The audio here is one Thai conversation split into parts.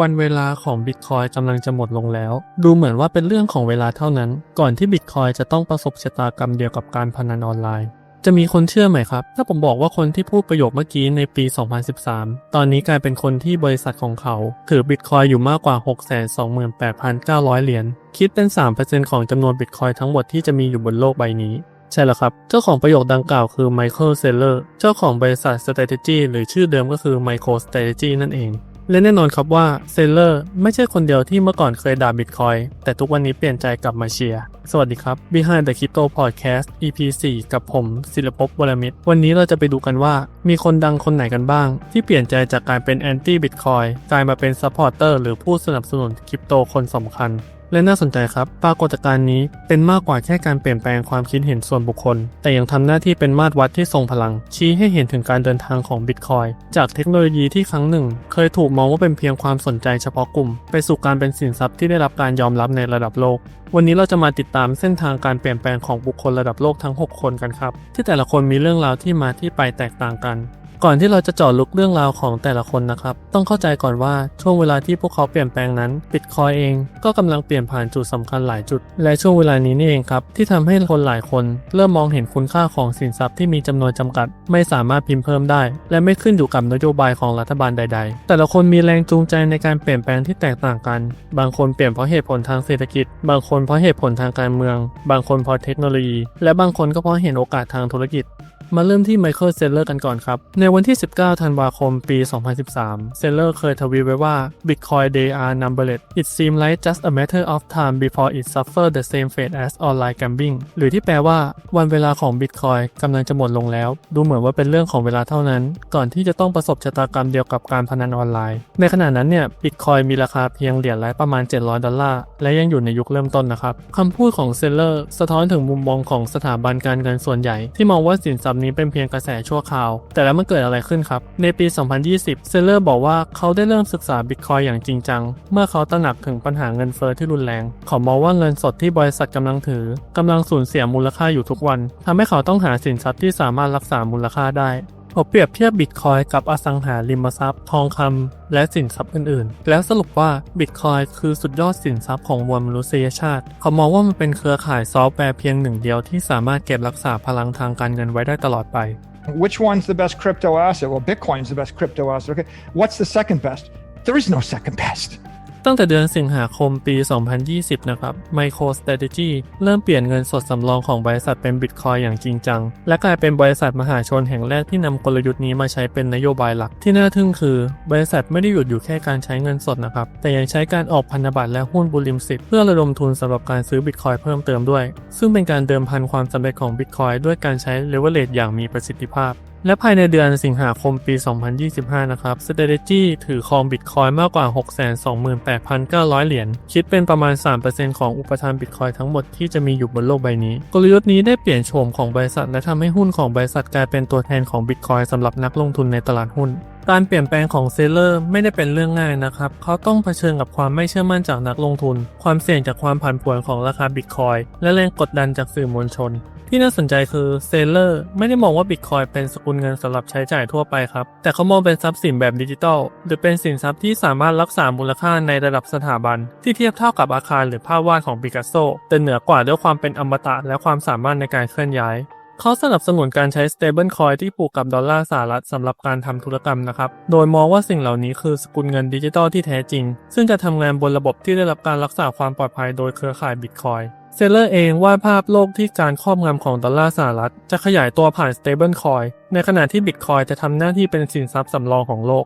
วันเวลาของบิตคอยกำลังจะหมดลงแล้ว ดูเหมือนว่าเป็นเรื่องของเวลาเท่านั้น ก่อนที่บิตคอยจะต้องประสบชะตากรรมเดียวกับการพนันออนไลน์ จะมีคนเชื่อไหมครับ ถ้าผมบอกว่าคนที่พูดประโยคเมื่อกี้ในปี 2013 ตอนนี้กลายเป็นคนที่บริษัทของเขา ถือบิตคอยอยู่มากกว่า 628,900 เหรียญคิดเป็น 3%ของจำนวนบิตคอยทั้งหมดที่จะมีอยู่บนโลกใบนี้ใช่แล้วครับ เจ้าของประโยคดังกล่าวคือไมเคิลเซเลอร์ เจ้าของบริษัท Strategy หรือชื่อเดิมก็คือ Micro Strategy นั่นเอง และแน่นอนครับว่าเซเลอร์ไม่ใช่คนเดียวที่เมื่อก่อนเคยด่าบิตคอยแต่ทุกวันนี้เปลี่ยนใจกลับมาเชียร์สวัสดีครับ Behind the Crypto Podcast EP 4 กับผมศิลปภวรมิตร วันนี้เราจะไปดูกันว่า มีคนดังคนไหนกันบ้าง ที่เปลี่ยนใจจากการเป็นแอนตี้บิตคอยกลายมาเป็นซัพพอร์เตอร์หรือผู้สนับสนุนคริปโตคนสำคัญ และน่าสนใจครับ ปรากฏการณ์นี้เป็นมากกว่าแค่การเปลี่ยนแปลงความคิดเห็นส่วนบุคคล แต่ยังทำหน้าที่เป็นมาตรวัดที่ทรงพลัง ชี้ให้เห็นถึงการเดินทางของบิตคอยจากเทคโนโลยีที่ครั้งหนึ่ง เคยถูกมองว่าเป็นเพียงความสนใจเฉพาะกลุ่ม ไปสู่การเป็นสินทรัพย์ที่ได้รับการยอมรับในระดับโลก วันนี้เราจะมาติดตามเส้นทางการเปลี่ยนแปลงของบุคคลระดับโลกทั้ง 6 คนกันครับ ที่แต่ละคนมีเรื่องราวที่มาที่ไปแตกต่างกัน ก่อนที่เราจะเจาะลึกเรื่องราวของแต่ละคนนะครับ ต้องเข้าใจก่อนว่าช่วงเวลาที่พวกเขาเปลี่ยนแปลงนั้นบิตคอยเองก็กำลังเปลี่ยนผ่านจุดสำคัญหลายจุด และช่วงเวลานี้นี่เองครับ ที่ทำให้คนหลายคน เริ่มมองเห็นคุณค่าของสินทรัพย์ที่มีจำนวนจำกัด ไม่สามารถพิมพ์เพิ่มได้ และไม่ขึ้นอยู่กับนโยบายของรัฐบาลใด ๆ แต่ละคนมีแรงจูงใจในการเปลี่ยนแปลงที่แตกต่างกัน บางคนเปลี่ยนเพราะเหตุผลทางเศรษฐกิจ บางคนเพราะเหตุผลทางการเมือง บางคนเพราะเทคโนโลยี และบางคนก็เพราะเห็นโอกาสทางธุรกิจ มาเริ่มที่ไมเคิลเซลเลอร์กันก่อนครับ ในวันที่ 19 ธันวาคม ปี 2013 เซลเลอร์เคยทวีไว้ว่า Bitcoin they are numbered it seems like just a matter of time before it suffer the same fate as online gambling หรือที่แปลว่า วันเวลาของ Bitcoin กำลังจะหมดลงแล้ว ดูเหมือนว่าเป็นเรื่องของเวลาเท่านั้น ก่อนที่จะต้องประสบชะตากรรมเดียวกับการพนันออนไลน์ ในขณะนั้นเนี่ย Bitcoin มีราคาเพียงเหรียญละประมาณ 700 ดอลลาร์ และยังอยู่ในยุคเริ่มต้นนะครับคำพูดของเซลเลอร์สะท้อนถึงมุมมองของสถาบันการเงินส่วนใหญ่ที่มองว่าสินทรัพย์นี้เป็นเพียงกระแสชั่วคราว แต่แล้วมันเกิดอะไรขึ้นครับ ในปี 2020 เซลเลอร์บอกว่าเขาได้เริ่มศึกษาบิตคอยอย่างจริงจัง เมื่อเขาตระหนักถึงปัญหาเงินเฟอ้อที่รุนแรง เขามองว่าเงินสดที่บริษัทกำลังถือกำลังสูญเสียมูลค่าอยู่ทุกวันทำให้เขาต้องหาสินทรัพย์ที่สามารถรักษามูลค่าได้ เขาเปรียบเทียบบิตคอยกับอสังหาริมทรัพย์ ทองคำและสินทรัพย์อื่นๆ แล้วสรุปว่าบิตคอยคือสุดยอดสินทรัพย์ของมวลมนุษยชาติ เขามองว่ามันเป็นเครือข่ายซอฟต์แวร์เพียงหนึ่งเดียวที่สามารถเก็บรักษาพลังทางการเงินไว้ได้ตลอดไป Which one's the best crypto asset? Well, Bitcoin's the best crypto asset. Okay. What's the second best? There is no second best. ตั้งแต่เดือนสิงหาคมปี 2020 นะครับ MicroStrategy เริ่มเปลี่ยนเงินสดสำรองของบริษัทเป็นบิตคอยอย่างจริงจัง และกลายเป็นบริษัทมหาชนแห่งแรกที่นำกลยุทธ์นี้มาใช้เป็นนโยบายหลัก ที่น่าทึ่งคือ บริษัทไม่ได้หยุดอยู่แค่การใช้เงินสดนะครับ แต่ยังใช้การออกพันธบัตรและหุ้นบุริมสิทธิ์เพื่อระดมทุนสำหรับการซื้อบิตคอยเพิ่มเติมด้วย ซึ่งเป็นการเดิมพันความสำเร็จของบิตคอยด้วยการใช้เลเวลเลตอย่างมีประสิทธิภาพและภายในเดือนสิงหาคมปี 2025 นะครับ Strategy ถือครองบิตคอยมากกว่า 628,900 เหรียญ คิดเป็นประมาณ 3%ของอุปทานบิตคอยทั้งหมดที่จะมีอยู่บนโลกใบนี้ กลยุทธ์นี้ได้เปลี่ยนโฉมของบริษัท และทำให้หุ้นของบริษัทกลายเป็นตัวแทนของบิตคอยสำหรับนักลงทุนในตลาดหุ้นการเปลี่ยนแปลงของเซลเลอร์ไม่ได้เป็นเรื่องง่ายนะครับ เขาต้องเผชิญกับความไม่เชื่อมั่นจากนักลงทุน ความเสี่ยงจากความผันผวนของราคาบิตคอยและแรงกดดันจากสื่อมวลชน ที่น่าสนใจคือเซลเลอร์ไม่ได้มองว่าบิตคอยเป็นสกุลเงินสำหรับใช้จ่ายทั่วไปครับ แต่เขามองเป็นทรัพย์สินแบบดิจิทัล หรือเป็นสินทรัพย์ที่สามารถรักษามูลค่าในระดับสถาบัน ที่เทียบเท่ากับอาคารหรือภาพวาดของปิกัสโซแต่เหนือกว่าด้วยความเป็นอมตะและความสามารถในการเคลื่อนย้าย เขาสนับสนุนการใช้ stable coin ที่ผูกกับดอลลาร์สหรัฐสำหรับการทำธุรกรรมนะครับ โดยมองว่าสิ่งเหล่านี้คือสกุลเงินดิจิทัลที่แท้จริง ซึ่งจะทำงานบนระบบที่ได้รับการรักษาความปลอดภัยโดยเครือข่ายบิตคอยเซลเลอร์เองวาดภาพโลกที่การครอบงำของดอลลาร์สหรัฐ จะขยายตัวผ่าน stable coin ในขณะที่บิตคอยจะทำหน้าที่เป็นสินทรัพย์สำรองของโลก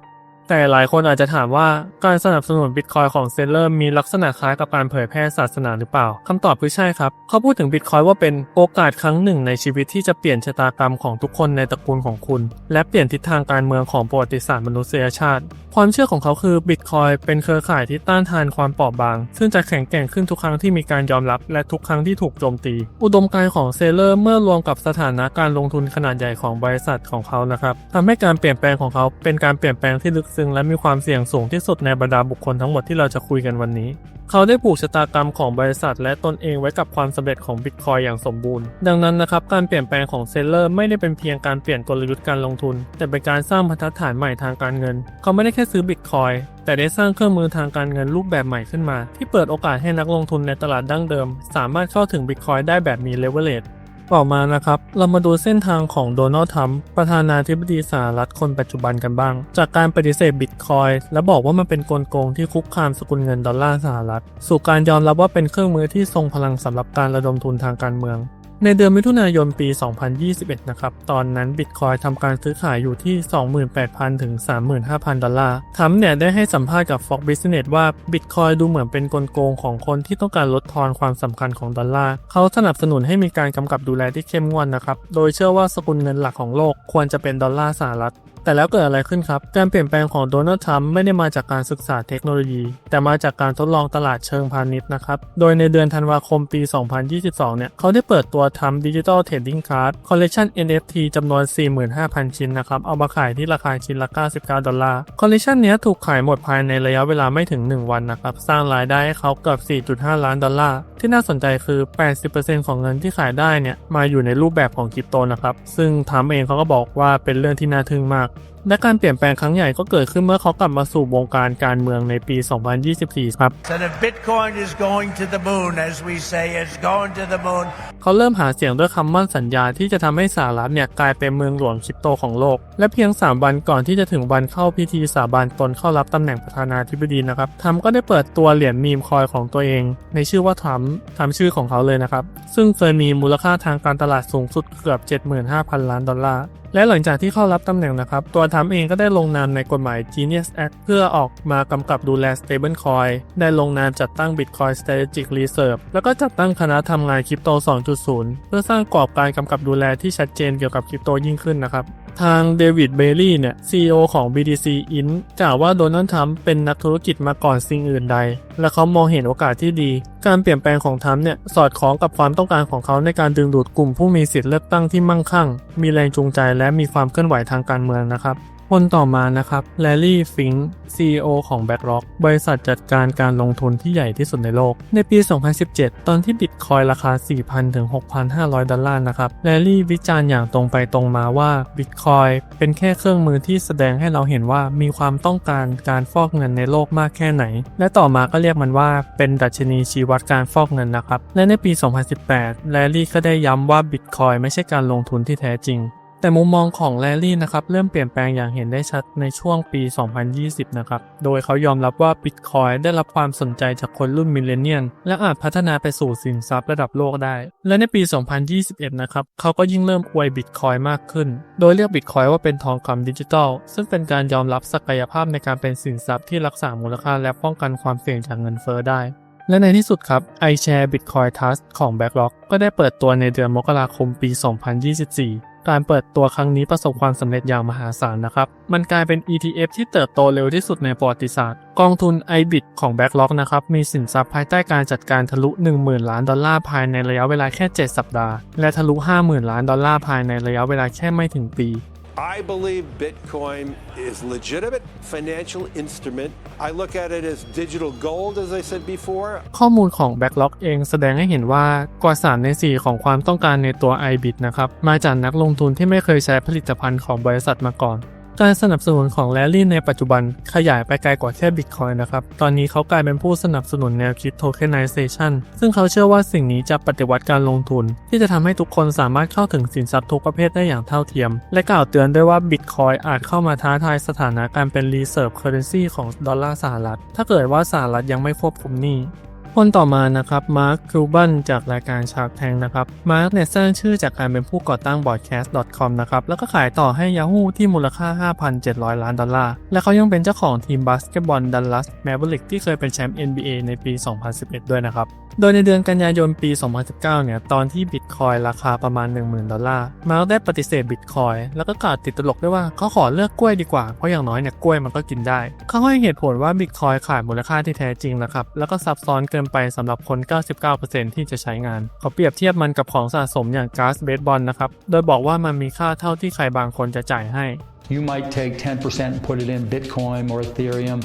แต่หลายคนอาจจะถามว่าการสนับสนุนบิตคอยของเซลเลอร์มีลักษณะคล้ายกับการเผยแพร่ศาสนาหรือเปล่าคำตอบคือใช่ครับ เขาพูดถึงบิตคอยว่าเป็นโอกาสครั้งหนึ่งในชีวิตที่จะเปลี่ยนชะตากรรมของทุกคนในตระกูลของคุณ และเปลี่ยนทิศทางการเมืองของประวัติศาสตร์มนุษยชาติ ความเชื่อของเขาคือบิตคอยเป็นเครือข่ายที่ต้านทานความเปราะบาง ซึ่งจะแข็งแกร่งขึ้นทุกครั้งที่มีการยอมรับ และทุกครั้งที่ถูกโจมตี อุดมการณ์ของเซเลอร์เมื่อรวมกับสถานะการลงทุนขนาดใหญ่ของบริษัทของเขานะครับทำให้การเปลี่ยนแปลงของเขาเป็นการเปลี่ยนแปลงที่ลึกซึ้งซึ้งและมีความเสี่ยงสูงที่สุดในบรรดาบุคคลทั้งหมดที่เราจะคุยกันวันนี้ เขาได้ผูกชะตากรรมของบริษัท และตนเองไว้กับความสำเร็จของบิตคอยอย่างสมบูรณ์ ดังนั้นนะครับการเปลี่ยนแปลงของเซลเลอร์ไม่ได้เป็นเพียงการเปลี่ยนกลยุทธ์การลงทุน แต่เป็นการสร้างบรรทัดฐานใหม่ทางการเงิน เขาไม่ได้แค่ซื้อบิตคอยแต่ได้สร้างเครื่องมือทางการเงินรูปแบบใหม่ขึ้นมา ที่เปิดโอกาสให้นักลงทุนในตลาดดั้งเดิม สามารถเข้าถึงบิตคอยได้แบบมีเลเวลเลต ต่อมานะครับ เรามาดูเส้นทางของโดนัลด์ทรัมป์ประธานาธิบดีสหรัฐคนปัจจุบันกันบ้าง จากการปฏิเสธบิตคอยและบอกว่ามันเป็นกลโกงที่คุกคามสกุลเงินดอลลาร์สหรัฐ สู่การยอมรับว่าเป็นเครื่องมือที่ทรงพลังสำหรับการระดมทุนทางการเมือง ในเดือนมิถุนายนปี 2021 นะครับ ตอนนั้นบิตคอยทำการซื้อขายอยู่ที่ 28,000 ถึง 35,000 ดอลลาร์ทรัมเนี่ยได้ให้สัมภาษณ์กับ Fox Business ว่าบิตคอยดูเหมือนเป็นกลโกงของคนที่ต้องการลดทอนความสำคัญของดอลลาร์ เขาสนับสนุนให้มีการกำกับดูแลที่เข้มงวดนะครับ โดยเชื่อว่าสกุลเงินหลักของโลกควรจะเป็นดอลลาร์สหรัฐ แต่แล้วเกิดอะไรขึ้นครับ การเปลี่ยนแปลงของโดนัลด์ทรัมป์ไม่ได้มาจากการศึกษาเทคโนโลยี แต่มาจากการทดลองตลาดเชิงพาณิชย์นะครับ โดยในเดือนธันวาคมปี 2022 เนี่ย เขาได้เปิดตัวทรัมป์ดิจิทัลเทรดดิ้งการ์ดคอลเล t ชัน NFT จำนวน 45,000 ชิ้นนะครับ เอามาขายที่ราคาชิ้นละ 99 ดอลลาร์ คอลเล t ชันนี้ถูกขายหมดภายในระยะเวลาไม่ถึง 1 วันนะครับ สร้างรายได้ให้เขาเกือบ 4.5 ล้านดอลลาร์ ที่น่าสนใจคือ 80%ของเงินที่ขายได้เนี่ย มาอยู่ในรูปแบบของคริปโตนะครับ ซึ่งทรัมป์เองเขาก็บอกว่าเป็นเรื่องที่น่าทึ่งมาก และการเปลี่ยนแปลงครั้งใหญ่ก็เกิดขึ้นเมื่อเขากลับมาสู่วงการการเมืองในปี 2024 ครับ So the Bitcoin is going to the moon, as we say, it's going to the moon. เขาเริ่มหาเสียงด้วยคำมั่นสัญญาที่จะทำให้สหรัฐเนี่ยกลายเป็นเมืองหลวงคริปโตของโลก และเพียง 3 วันก่อนที่จะถึงวันเข้าพิธีสาบานตนเข้ารับตำแหน่งประธานาธิบดีนะครับทรัมป์ก็ได้เปิดตัวเหรียญมีมคอยของตัวเอง ในชื่อว่าทรัมป์ทำชื่อของเขาเลยนะครับ ซึ่งเคยมีมูลค่าทางการตลาดสูงสุดเกือบ 75,000 ล้านดอลลาร์ และหลังจากที่เข้ารับตำแหน่งนะครับ ตัวทรัมป์เองก็ได้ลงนามในกฎหมาย Genius Act เพื่อออกมากำกับดูแล Stablecoin ได้ลงนามจัดตั้ง Bitcoin Strategic Reserve แล้วก็จัดตั้งคณะทำงานคริปโต 2.0 เพื่อสร้างกรอบการกำกับดูแลที่ชัดเจนเกี่ยวกับคริปโตยิ่งขึ้นนะครับทางเดวิดเบลลี่เนี่ย CEO ของ BTC Inc. กล่าวว่าโดนัลด์ทรัมป์เป็นนักธุรกิจมาก่อนสิ่งอื่นใด และเขามองเห็นโอกาสที่ดี การเปลี่ยนแปลงของทรัมป์เนี่ยสอดคล้องกับความต้องการของเขาในการดึงดูดกลุ่มผู้มีสิทธิ์เลือกตั้งที่มั่งคั่ง มีแรงจูงใจและมีความเคลื่อนไหวทางการเมืองนะครับ คนต่อมานะครับแลลี่ฟิง CEO ของ BlackRock บริษัทจัดการการลงทุนที่ใหญ่ที่สุดในโลก ในปี 2017 ตอนที่บิตคอยราคา 4,000 ถึง 6,500 ดอลลาร์นะครับแลลี่วิจารณ์อย่างตรงไปตรงมาว่าบิตคอยเป็นแค่เครื่องมือที่แสดงให้เราเห็นว่ามีความต้องการการฟอกเงินในโลกมากแค่ไหน และต่อมาก็เรียกมันว่าเป็นดัชนีชี้วัดการฟอกเงินนะครับและในปี 2018แลลี่ก็ได้ย้ำว่าบิตคอยไม่ใช่การลงทุนที่แท้จริง แต่มุมมองของแลลี่นะครับเริ่มเปลี่ยนแปลงอย่างเห็นได้ชัดในช่วงปี 2020 นะครับ โดยเขายอมรับว่าบิตคอยได้รับความสนใจจากคนรุ่นมิลเลนเนียนและอาจพัฒนาไปสู่สินทรัพย์ระดับโลกได้ และในปี 2021 นะครับเขาก็ยิ่งเริ่มอวยบิตคอยมากขึ้น โดยเรียกบิตคอยว่าเป็นทองคำดิจิทัล ซึ่งเป็นการยอมรับศักยภาพในการเป็นสินทรัพย์ที่รักษามูลค่าและป้องกันความเสี่ยงจากเงินเฟ้อได้และในที่สุดครับ iShare Bitcoin Trust ของ BlackRock ก็ได้เปิดตัวในเดือนมกราคมปี 2024 การเปิดตัวครั้งนี้ประสบความสำเร็จอย่างมหาศาลนะครับ มันกลายเป็น ETF ที่เติบโตเร็วที่สุดในประวัติศาสตร์ กองทุน iBit ของ BlackRock นะครับ มีสินทรัพย์ภายใต้การจัดการทะลุ 10,000 ล้านดอลลาร์ภายในระยะเวลาแค่ 7 สัปดาห์ และทะลุ 50,000 ล้านดอลลาร์ภายในระยะเวลาแค่ไม่ถึงปี I believe Bitcoin is legitimate financial instrument. I look at it as digital gold, as I said before. ข้อมูลของ Backlog เองแสดงให้เห็นว่ากว่า 3 ใน 4 ของความต้องการในตัว iBit นะครับ มาจากนักลงทุนที่ไม่เคยใช้ผลิตภัณฑ์ของบริษัทมาก่อน การสนับสนุนของแลลี่ในปัจจุบันขยายไปไกลกว่าแค่ Bitcoin นะครับ ตอนนี้เขากลายเป็นผู้สนับสนุนแนวคิด Tokenization ซึ่งเขาเชื่อว่าสิ่งนี้จะปฏิวัติการลงทุน ที่จะทำให้ทุกคนสามารถเข้าถึงสินทรัพย์ทุกประเภทได้อย่างเท่าเทียม และกล่าวเตือนด้วยว่า Bitcoin อาจเข้ามาท้าทายสถานะการเป็น Reserve Currency ของดอลลาร์สหรัฐ ถ้าเกิดว่าสหรัฐยังไม่ควบคุมหนี้ คนต่อมานะครับมาร์คคิวบันจากรายการชาร์ t แทงนะครับมาร์คเนี่ยสร้างชื่อจากการเป็นผู้ก่อตั้ง broadcast.com นะครับแล้วก็ขายต่อให้ Yahoo ที่มูลค่า 5,700 ล้านดอลลาร์ และเขายังเป็นเจ้าของทีมบาสเกตบอลดัลลัสแมเวริกที่เคยเป็นแชมป์ NBA ในปี 2011 ด้วยนะครับโดยในเดือนกันยายนปี 2019 เนี่ย ตอนที่บิตคอยราคาประมาณ 10,000 ดอลลาร์ มาร์คได้ปฏิเสธบิตคอยแล้วก็กล่าวติดตลกด้วยว่าเขาขอเลือกกล้วยดีกว่า เพราะอย่างน้อยเนี่ยกล้วยมันก็กินได้ เขาให้เหตุผลว่าบิตคอยขาดมูลค่าที่แท้จริงนะครับ แล้วก็ซับซ้อนเกินไปสำหรับคน 99%ที่จะใช้งาน เขาเปรียบเทียบมันกับของสะสมอย่างก๊าซเบสบอลนะครับ โดยบอกว่ามันมีค่าเท่าที่ใครบางคนจะจ่ายให้ You might take 10% and put it in Bitcoin or Ethereum.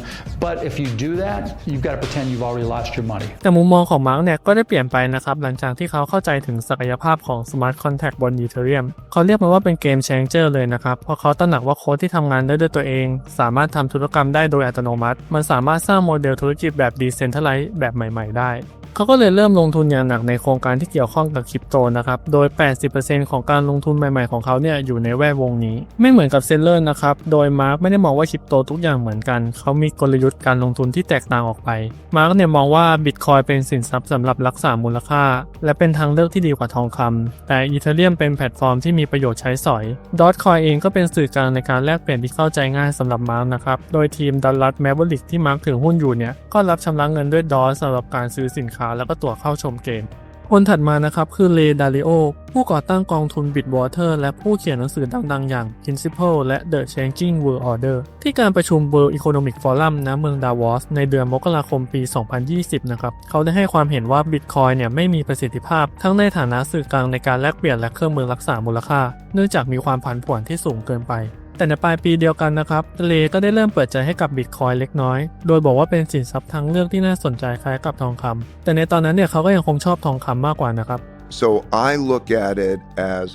But if you do that, you've got to pretend you've already lost your money. แต่มุมมองของมาร์กเนี่ยก็ได้เปลี่ยนไปนะครับ หลังจากที่เขาเข้าใจถึงศักยภาพของ Smart Contract บน Ethereum เขาเรียกมันว่าเป็นเกม changer เลยนะครับ เพราะเขาตระหนักว่าโค้ดที่ทำงานได้ด้วยตัวเอง สามารถทำธุรกรรมได้โดยอัตโนมัติ มันสามารถสร้างโมเดลธุรกิจแบบ Decentralized แบบใหม่ ๆ ได้ เขาก็เลยเริ่มลงทุนอย่างหนักในโครงการที่เกี่ยวข้องกับคริปโตนะครับ โดย 80%ของการลงทุนใหม่ๆของเขาเนี่ยอยู่ในแวดวงนี้ ไม่เหมือนกับเซลเลอร์นะครับ โดยมาร์กไม่ได้มองว่าคริปโตทุกอย่างเหมือนกัน เขามีกลยุทธ์การลงทุนที่แตกต่างออกไป มาร์กเนี่ยมองว่าบิตคอยเป็นสินทรัพย์สำหรับรักษามูลค่า และเป็นทางเลือกที่ดีกว่าทองคำแต่อีเธเรียมเป็นแพลตฟอร์มที่มีประโยชน์ใช้สอยดอทคอยเองก็เป็นสื่อกลางในการแลกเปลี่ยนที่เข้าใจง่ายสำหรับมาร์กนะครับ โดยทีมดัลลัสแมเวลิกที่มาร์กถือหุ้นอยู่เนี่ยก็รับชำระเงินด้วยดอสสำหรับการซื้อสินค้าแล้วก็ตั๋วเข้าชมเกม คนถัดมานะครับคือเลดาริโอผู้ก่อตั้งกองทุน Bitwater และผู้เขียนหนังสือดังๆ อย่าง Principle และ The Changing World Order ที่การประชุม World Economic Forum ณเมืองดาวอสในเดือนมกราคมปี 2020 นะครับ เขาได้ให้ความเห็นว่า Bitcoin เนี่ยไม่มีประสิทธิภาพ ทั้งในฐานะสื่อกลางในการแลกเปลี่ยนและเครื่องมือรักษามูลค่า เนื่องจากมีความผันผวนที่สูงเกินไป แต่ในปลายปีเดียวกันนะครับเลก็ได้เริ่มเปิดใจให้กับบิตคอยเล็กน้อย โดยบอกว่าเป็นสินทรัพย์ทางเลือกที่น่าสนใจคล้ายกับทองคำแต่ในตอนนั้นเนี่ยเขาก็ยังคงชอบทองคำมากกว่านะครับ So I look at it as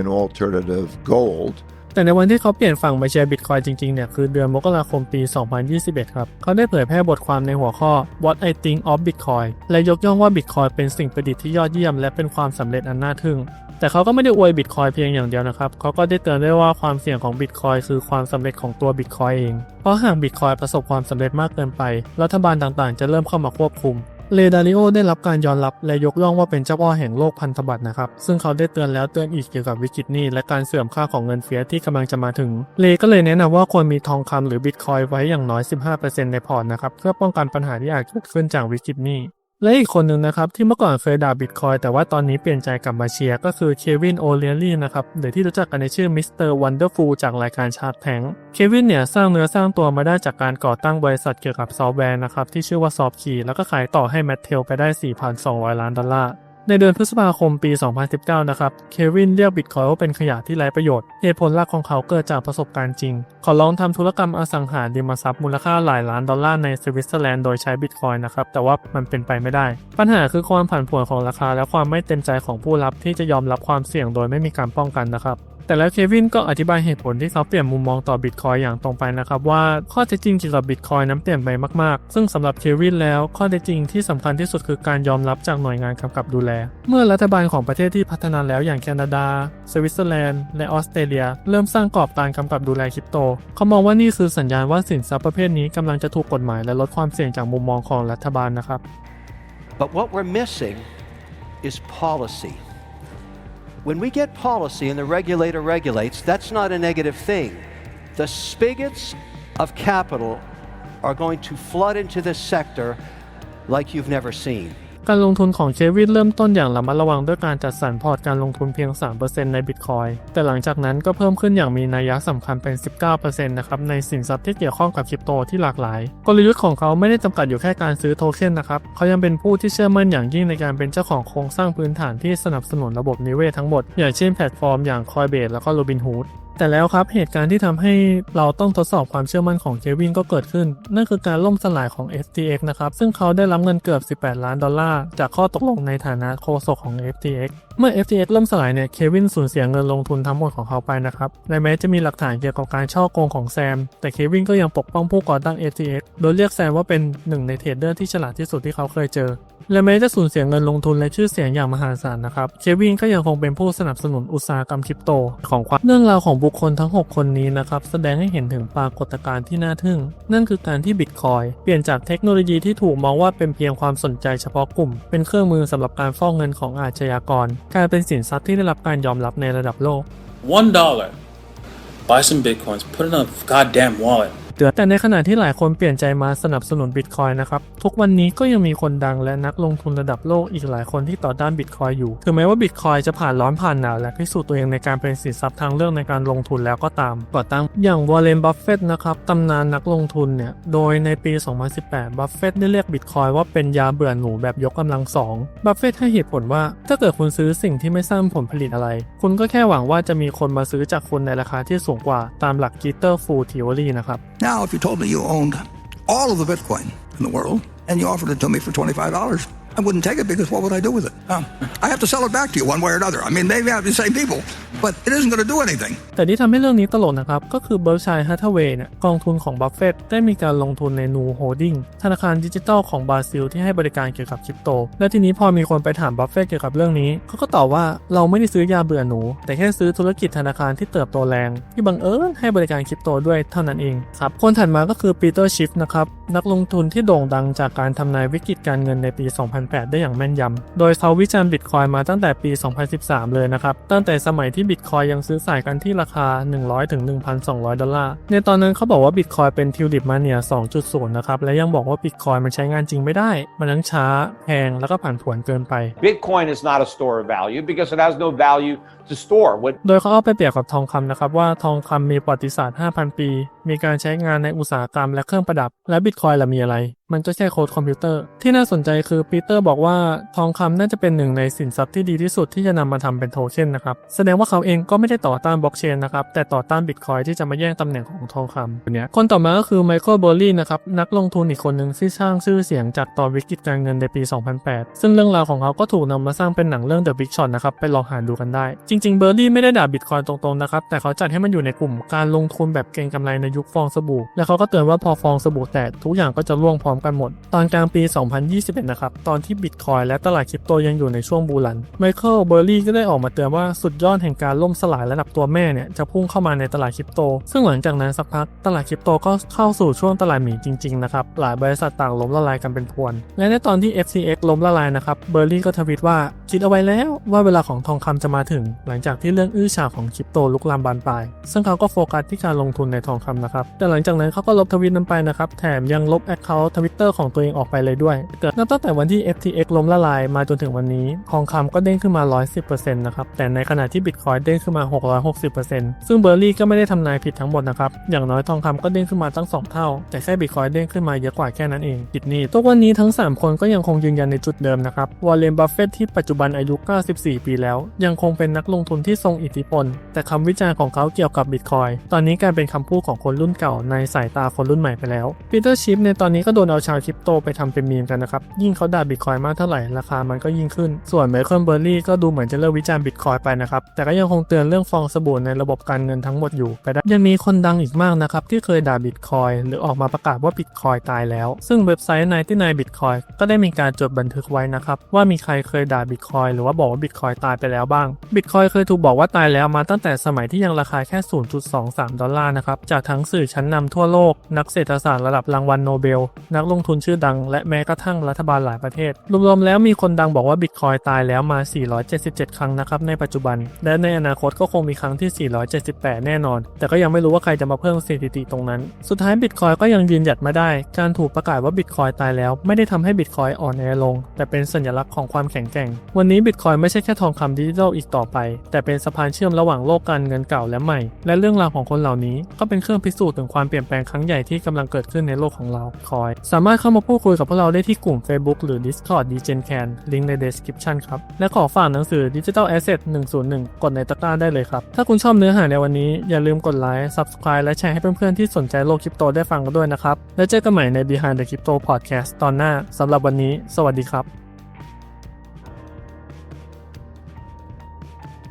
an alternative gold. แต่ในวันที่เขาเปลี่ยนฝั่งมาแชร์บิตคอยจริงๆ เนี่ยคือเดือนมกราคมปี 2021 ครับ เขาได้เผยแพร่บทความในหัวข้อ What I Think of Bitcoin และยกย่องว่าบิตคอยเป็นสิ่งประดิษฐ์ที่ยอดเยี่ยม และเป็นความสำเร็จอันน่าทึ่ง แต่เขาก็ไม่ได้อวยบิตคอยเพียงอย่างเดียวนะครับเขาก็ได้เตือนด้วยว่าความเสี่ยงของบิตคอยคือความสำเร็จของตัวบิตคอยเอง เพราะหากบิตคอยประสบความสำเร็จมากเกินไป รัฐบาลต่างๆ จะเริ่มเข้ามาควบคุมเลดาริโอได้รับการยอมรับและยกย่องว่าเป็นเจ้าพ่อแห่งโลกพันธบัตรนะครับ ซึ่งเขาได้เตือนแล้วเตือนอีกเกี่ยวกับวิกฤตนี้และการเสื่อมค่าของเงินเฟ้อที่กำลังจะมาถึง เลก็เลยแนะนำว่าควรมีทองคำหรือบิตคอยไว้อย่างน้อย 15%ในพอร์ตนะครับ เพื่อป้องกันปัญหาที่อาจเกิดขึ้นจากวิกฤตนี้ และอีกคนหนึ่งนะครับที่เมื่อก่อนเคยด่าบิตคอยแต่ว่าตอนนี้เปลี่ยนใจกลับมาเชียร์ก็คือเควินโอเลียรี่นะครับหรือที่รู้จักกันในชื่อมิสเตอร์วันเดอร์ฟูลจากรายการชาร์ตแทงเควินเนี่ยสร้างเนื้อสร้างตัวมาได้จากการก่อตั้งบริษัทเกี่ยวกับซอฟต์แวร์นะครับที่ชื่อว่าซอฟคีแล้วก็ขายต่อให้แมทเทลไปได้ 4,200 ล้านดอลลาร์ ในเดือนพฤษภาคมปี 2019 นะครับ เควินเรียกบิตคอยว่าเป็นขยะที่ไร้ประโยชน์ เหตุผลหลักของเขาเกิดจากประสบการณ์จริง เขาลองทำธุรกรรมอสังหาริมทรัพย์มูลค่าหลายล้านดอลลาร์ในสวิตเซอร์แลนด์โดยใช้บิตคอยนะครับ แต่ว่ามันเป็นไปไม่ได้ ปัญหาคือความผันผวนของราคาและความไม่เต็มใจของผู้รับที่จะยอมรับความเสี่ยงโดยไม่มีการป้องกันนะครับ แต่แล้วเควินก็อธิบายเหตุผลที่เขาเปลี่ยนมุมมองต่อบิตคอยอย่างตรงไปนะครับว่าข้อเท็จจริงเกี่ยวกับบิตคอยนั้นเปลี่ยนไปมากๆ ซึ่งสำหรับเควินแล้วข้อเท็จจริงที่สำคัญที่สุดคือการยอมรับจากหน่วยงานกำกับดูแล เมื่อรัฐบาลของประเทศที่พัฒนาแล้วอย่างแคนาดา สวิตเซอร์แลนด์ และออสเตรเลีย เริ่มสร้างกรอบการกำกับดูแลคริปโต เขามองว่านี่คือสัญญาณว่าสินทรัพย์ประเภทนี้กำลังจะถูกกฎหมายและลดความเสี่ยงจากมุมมองของรัฐบาลนะครับ But what we're missing is policy. When we get policy and the regulator regulates, that's not a negative thing. The spigots of capital are going to flood into this sector like you've never seen. การลงทุนของเควินเริ่มต้นอย่างระมัดระวังด้วยการจัดสรรพอร์ตการลงทุนเพียง 3%ในบิตคอยแต่หลังจากนั้นก็เพิ่มขึ้นอย่างมีนัยสำคัญเป็น 19%นะครับในสินทรัพย์ที่เกี่ยวข้องกับคริปโตที่หลากหลาย กลยุทธ์ของเขาไม่ได้จำกัดอยู่แค่การซื้อโทเค็นนะครับเขายังเป็นผู้ที่เชื่อมั่นอย่างยิ่งในการเป็นเจ้าของโครงสร้างพื้นฐานที่สนับสนุนระบบนิเวศทั้งหมด อย่างเช่นแพลตฟอร์มอย่าง Coinbase แล้วก็ Robinhood แต่แล้วครับเหตุการณ์ที่ทำให้เราต้องทดสอบความเชื่อมั่นของเควินก็เกิดขึ้น นั่นคือการล่มสลายของ FTX นะครับ ซึ่งเขาได้รับเงินเกือบ 18 ล้านดอลลาร์ จากข้อตกลงในฐานะโฆษกของ FTX เมื่อ FTX ล่มสลายเนี่ยเควินสูญเสียเงินลงทุนทั้งหมดของเขาไปนะครับและแม้จะมีหลักฐานเกี่ยวกับการช่อโกงของแซม แต่เควินก็ยังปกป้องผู้ก่อตั้ง FTX โดยเรียกแซมว่าเป็นหนึ่งในเทรดเดอร์ที่ฉลาดที่สุดที่เขาเคยเจอและแม้จะสูญเสียเงินลงทุนและชื่อเสียงอย่างมหาศาลนะครับเควินก็ยังคงเป็นผู้สนับสนุนอุตสาหกรรมคริปโตของความเรื่องราวของบุุคคลทั้ง 6 คนนี้นะครับแสดงให้เห็นถึงปรากฏการณ์ที่น่าทึ่ง นั่นคือการที่บิตคอยเปลี่ยนจากเทคโนโลยีที่ถูกมองว่าเป็นเพียงความสนใจเฉพาะกลุ่ม เป็นเครื่องมือสำหรับการฟอกเงินของอาชญากรกลายเป็นสินทรัพย์ที่ได้รับการยอมรับในระดับโลก One dollar. Buy some bitcoins, put it in a goddamn wallet, เตือน แต่ในขณะที่หลายคนเปลี่ยนใจมาสนับสนุนบิตคอยนะครับ ทุกวันนี้ก็ยังมีคนดังและนักลงทุนระดับโลกอีกหลายคนที่ต่อต้านบิตคอยอยู่ ถึงแม้ว่าบิตคอยจะผ่านร้อนผ่านหนาวและพิสูจน์ตัวเองในการเป็นสินทรัพย์ทางเลือกในการลงทุนแล้วก็ตามก่อตั้งอย่างวอร์เรนบัฟเฟตนะครับตำนานนักลงทุนเนี่ย โดยในปี 2018 บัฟเฟตได้เรียกบิตคอยว่าเป็นยาเบื่อหนูแบบยกกำลังสองบัฟเฟตให้เหตุผลว่า ถ้าเกิดคุณซื้อสิ่งที่ไม่สร้างผลผลิตอะไร คุณก็แค่หวังว่าจะมีคนมาซื้อจากคุณในราคาที่สูงกว่าตามหลัก Jitter Full Theory นะครับ Now, if you told me you owned all of the Bitcoin in the world and you offered it to me for $25, I wouldn't take it because what would I do with it? Um, I have to sell it back to you one way or another. I mean, maybe I have the same people, but it isn't going to do anything. แต่ที่ทำให้เรื่องนี้ตลกนะครับ ก็คือเบิร์กชัยฮัตเวย์เนี่ยกองทุนของบัฟเฟตได้มีการลงทุนในนูโฮดดิ้งธนาคารดิจิทัลของบราซิลที่ให้บริการเกี่ยวกับคริปโต และทีนี้พอมีคนไปถามบัฟเฟตเกี่ยวกับเรื่องนี้เขาก็ตอบว่าเราไม่ได้ซื้อยาเบื่อหนู แต่แค่ซื้อธุรกิจธนาคารที่เติบโตแรง ที่บังเอิญให้บริการคริปโตด้วยเท่านั้นเองครับคนถัดมาก็คือปีเตอร์ชิฟนะครับนักลงทุนที่โด่งดังจากการทำนายวิกฤตการเงินในปี2008 ได้อย่างแม่นยำ โดยเขาวิจารณ์บิตคอยมาตั้งแต่ปี 2013 เลยนะครับ ตั้งแต่สมัยที่บิตคอยยังซื้อขายกันที่ราคา 100ถึง1,200 ดอลลาร์ ในตอนนั้นเขาบอกว่าบิตคอยเป็นทิวลิปมาเนีย2.0 นะครับ และยังบอกว่าบิตคอยมันใช้งานจริงไม่ได้ มันทั้งช้าแพงแล้วก็ผันผวนเกินไป Bitcoin is not a store of value because it has no value โดยเขาเอาไปเปรียบกับทองคำนะครับว่าทองคำมีประวัติศาสตร์ 5,000 ปี มีการใช้งานในอุตสาหกรรมและเครื่องประดับ และบิตคอยล่ะมีอะไร มันก็แค่โค้ดคอมพิวเตอร์ ที่น่าสนใจคือปีเตอร์บอกว่าทองคำน่าจะเป็นหนึ่งในสินทรัพย์ที่ดีที่สุดที่จะนำมาทำเป็นโทเค็นนะครับ แสดงว่าเขาเองก็ไม่ได้ต่อต้านบล็อกเชนนะครับ แต่ต่อต้านบิตคอยที่จะมาแย่งตำแหน่งของทองคำเนี่ยคนต่อมาก็คือไมเคิลเบอร์รี่นะครับนักลงทุนอีกคนหนึ่งที่สร้างชื่อเสียงจากตอนวิกฤตการเงินในปี 2008 ซึ่งเรื่องราวของเขาก็ถูกนำมาสร้างเป็นหนังเรื่อง The Big Short นะครับไปลองหาดูกันได้จริงๆเบอร์รี่ไม่ได้ด่าบิตคอยตรงๆนะครับแต่เขาจัดให้มันอยู่ในกลุ่มการลงทุนแบบเก็งกำไรในยุคฟองสบู่ และเขาก็เตือนว่าพอฟองสบู่แตกทุกอย่างก็จะร่วงพร้อมกันหมด ตอนกลางปี 2021 นะครับ ตอนที่บิตคอยและตลาดคริปโตยังอยู่ในช่วงบูรันไมเคิลเบอร์รี่ก็ได้ออกมาเตือนว่าสุดยอดแห่งการล่มสลายระดับตัวแม่เนี่ยจะพุ่งเข้ามาในตลาดคริปโต ซึ่งหลังจากนั้นสักพักตลาดคริปโตก็เข้าสู่ช่วงตลาดหมีจริงๆนะครับหลายบริษัทต่างล้มละลายกันเป็นพวน และในตอนที่ FTX ล้มละลายนะครับเบอร์รี่ก็ทวิตว่าคิดเอาไว้แล้วว่าเวลาของทองคำจะมาถึงหลังจากที่เรื่องอื้อฉาวของคริปโตลุกลามบานปลาย ซึ่งเขาก็โฟกัสที่การลงทุนในทองคำนะครับ แต่หลังจากนั้นเขาก็ลบทวิตนั้นไปนะครับ แถมยังลบแอคเคาท์ทวิตเตอร์ของตัวเองออกไปเลยด้วย เกิดนับตั้งแต่วันที่ FTX ล้มละลายมาจนถึงวันนี้ ทองคำก็เด้งขึ้นมา 110%นะครับ แต่ในขณะที่บิตคอยเด้งขึ้นมา 660%ซึ่งเบอร์รี่ก็ไม่ได้ทำนายผิดทั้งหมดนะครับ อย่างน้อยทองคำก็เด้งขึ้นมาตั้ง 2 เท่า แต่แค่บิตคอยเด้งขึ้นมาเยอะกว่าแค่นั้นเองผิดนี่ทุกวันนี้ทั้ง 3 คนก็ยังคงยืนยันในจุดเดิมนะครับวอลเลนบัฟเฟตที่ปัจจุบันอายุ 94 ปีแล้ว ยังคงเป็นนักลงงทุนที่ทรงอิทธิพล แต่คำวิจารณ์ของเขาเกี่ยวกับบิตคอยตอนนี้กลายเป็นคำพูดของคนรุ่นเก่าในสายตาคนรุ่นใหม่ไปแล้วปีเตอร์ชิฟในตอนนี้ก็โดนเอาชาวคริปโตไปทำเป็นมีมกันนะครับ ยิ่งเขาด่าบิตคอยมากเท่าไหร่ราคามันก็ยิ่งขึ้น ส่วนไมเคิลเบอร์รี่ก็ดูเหมือนจะเลิกวิจารณ์บิตคอยไปนะครับ แต่ก็ยังคงเตือนเรื่องฟองสบู่ในระบบการเงินทั้งหมดอยู่ไปได้ยังมีคนดังอีกมากนะครับที่เคยด่าบิตคอยหรือออกมาประกาศว่าบิตคอยตายแล้ว ซึ่งเว็บไซต์99 Bitcoin ก็ได้มีการจดบันทึกไว้นะครับว่ามีใครเคยด่าบิตคอยหรือว่าบอกว่าบิตคอยตายไปแล้วบ้างบิตคอยเคยถูกบอกว่าตายแล้วมาตั้งแต่สมัยที่ยังราคาแค่ 0.23 ดอลลาร์นะครับ จากทั้งสื่อชั้นนำทั่วโลก นักเศรษฐศาสตร์ระดับรางวัลโนเบล นักลงทุนชื่อดัง และแม้กระทั่งรัฐบาลหลายประเทศ รวมๆแล้วมีคนดังบอกว่าบิตคอยตายแล้วมา 477 ครั้งนะครับในปัจจุบัน และในอนาคตก็คงมีครั้งที่ 478 แน่นอน แต่ก็ยังไม่รู้ว่าใครจะมาเพิ่มสถิติตรงนั้น สุดท้ายบิตคอยก็ยังยืนหยัดมาได้ การถูกประกาศว่าบิตคอยตายแล้ว ไม่ได้ทำให้บิตคอยอ่อนแอลง แต่เป็นสัญลักษณ์ของความแข็งแกร่ง วันนี้บิตคอยไม่ใช่แค่ทองคำดิจิทัลอีกต่อไปแต่เป็นสะพานเชื่อมระหว่างโลกการเงินเก่าและใหม่ และเรื่องราวของคนเหล่านี้ก็เป็นเครื่องพิสูจน์ถึงความเปลี่ยนแปลงครั้งใหญ่ที่กำลังเกิดขึ้นในโลกของเราคอย สามารถเข้ามาพูดคุยกับพวกเราได้ที่กลุ่ม Facebook หรือ Discord d g e n c a n ลิงก์ใน description ครับ และขอฝากหนังสือ Digital Asset 101 กดในตะกร้าได้เลยครับ ถ้าคุณชอบเนื้อหาในวันนี้อย่าลืมกดไลค์ Subscribe และแชร์ให้เพื่อนๆที่สนใจโลกคริปโตได้ฟังกันด้วยนะครับ แล้วเจอกันใหม่ใน Behind the Crypto Podcast ตอนหน้าสำหรับวันนี้ สวัสดีครับ